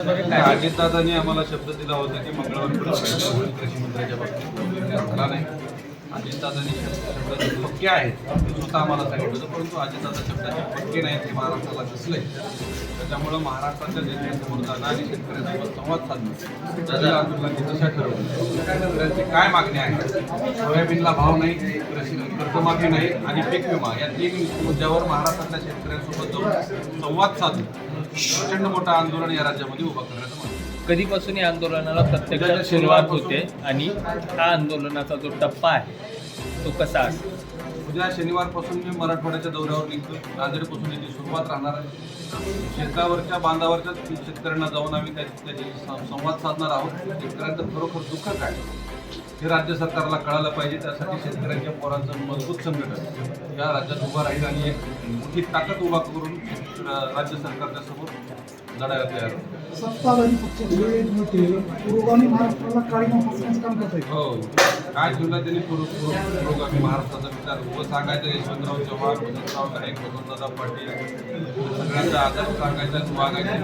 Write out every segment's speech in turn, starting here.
अजितदादांनी आम्हाला शब्द दिला होता की मंगळवारपर्यंत कृषीमंत्र्याच्या बाबतीत नाही. अजितदादांनी शब्द शब्द पक्के आहेत. ते स्वतः आम्हाला सांगितलं होतं परंतु अजितदादा शब्दाचे पक्के नाहीत हे महाराष्ट्राला दिसले. त्याच्यामुळं महाराष्ट्राच्या जनतेसमोर जाणं आणि शेतकऱ्यांसोबत संवाद साधणं त्याच्या आंदोलनाची दिशा ठरवली. शेतकऱ्यांची काय मागणी आहे? सोयाबीनला भाव नाही कृषी कर्जमाफी नाही आणि पीक विमा या तीन मुद्द्यावर महाराष्ट्रातल्या शेतकऱ्यांसोबत जाऊन संवाद साधून प्रचंड मोठं आंदोलन या राज्यामध्ये उभं करण्याचं कधीपासून या आंदोलनाला प्रत्यक्षात सुरुवात होते आणि हा आंदोलनाचा जो टप्पा आहे तो कसा असेल? उद्या शनिवारपासून मी मराठवाड्याच्या दौऱ्यावर निघतो नांदेडपासून याची सुरुवात राहणार आहे. शेतावरच्या बांधावरच्या शेतकऱ्यांना जाऊन आम्ही त्याची संवाद साधणार आहोत. शेतकऱ्यांचं खरोखर दुःख काय हे राज्य सरकारला कळायला पाहिजे त्यासाठी शेतकऱ्यांच्या पोरांचं मजबूत संघटन या राज्यात उभं राहील आणि एक मोठी ताकद उभा करून राज्य सरकारच्या समोर लढायला तयार हो काय ठेवलं त्यांनी पुरोगामी महाराष्ट्राचा विचार उभं सांगायचं यशवंतराव चव्हाण वसंतराव नाईक वसंतदादा पाटील सगळ्यांचा आदर्श सांगायचा वागायचा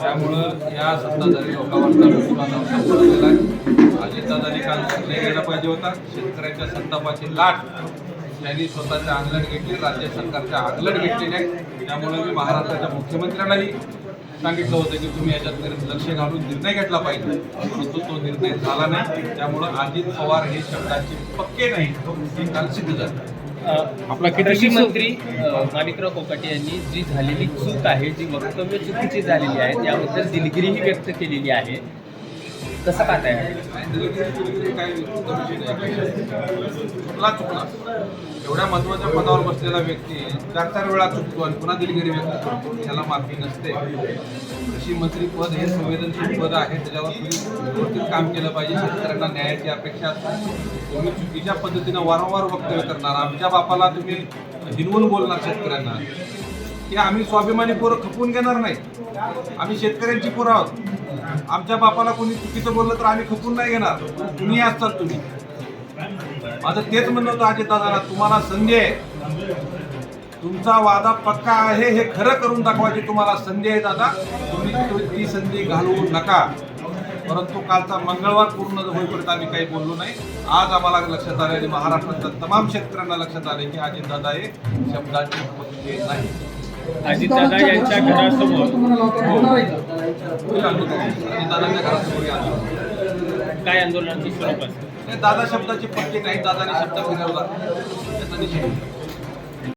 त्यामुळं या सत्ताधारी लोकांवरचा विश्वास आहे. अजितदादांनी काल निर्णय घ्यायला पाहिजे होता शेतकऱ्यांच्या संतापाची लाट त्यांनी स्वतःच्या अंगलट घेतली राज्य सरकारच्या अंगलट घेतलेली आहे त्यामुळे मी महाराष्ट्राच्या मुख्यमंत्र्यांनाही सांगितलं होतं की तुम्ही याच्यात लक्ष घालून निर्णय घेतला पाहिजे. परंतु तो निर्णय झाला नाही. त्यामुळं अजित पवार हे शब्दाचे पक्के नाही हे काल सिद्ध झालं. आपला कृषी मंत्री माणिकराव कोकाटे यांनी जी झालेली चूक आहे जी वक्तव्य चुकीची झालेली आहे त्याबद्दल दिलगिरीही व्यक्त केलेली आहे. कसं पाहताय दिलगिरी काही चुकला चुकला. एवढ्या महत्त्वाच्या पदावर बसलेला व्यक्ती चार चार वेळा चुकतो आणि पुन्हा दिलगिरी व्यक्त करतो. त्याला माफी नसते. कृषी मंत्री पद हे संवेदनशील पद आहे. त्याच्यावर तुम्ही व्यवस्थित काम केलं पाहिजे. शेतकऱ्यांना न्यायाची अपेक्षा असते. तुम्ही चुकीच्या पद्धतीनं वारंवार वक्तव्य करणार. आमच्या बापाला तुम्ही हिनवून बोलणार शेतकऱ्यांना. की आम्ही स्वाभिमानी पोरं खपवून घेणार नाही. आम्ही शेतकऱ्यांची पोरं आहोत. आमच्या बापाला कोणी चुकीचं बोललं तर आम्ही खपून नाही घेणार. तुम्ही असतात तुम्ही. माझं तेच म्हणणं होतं अजित दादाला तुम्हाला संधी आहे. तुमचा वादा पक्का आहे हे खरं करून दाखवायची तुम्हाला संधी आहे दादा. तुम्ही तो- ती संधी घालवू नका. परंतु कालचा मंगळवार पूर्ण होईपर्यंत आम्ही काही बोललो नाही. आज आम्हाला लक्षात आले आणि महाराष्ट्रातल्या तमाम शेतकऱ्यांना लक्षात आले की अजितदादा हे शब्दाचे नाही अजितदादा यांच्या घरासमोर. काय आंदोलनाचं स्वरूप असेल दादा शब्दाची पट्टी काही दादाने शब्द फिरवला. त्याचा निषेध.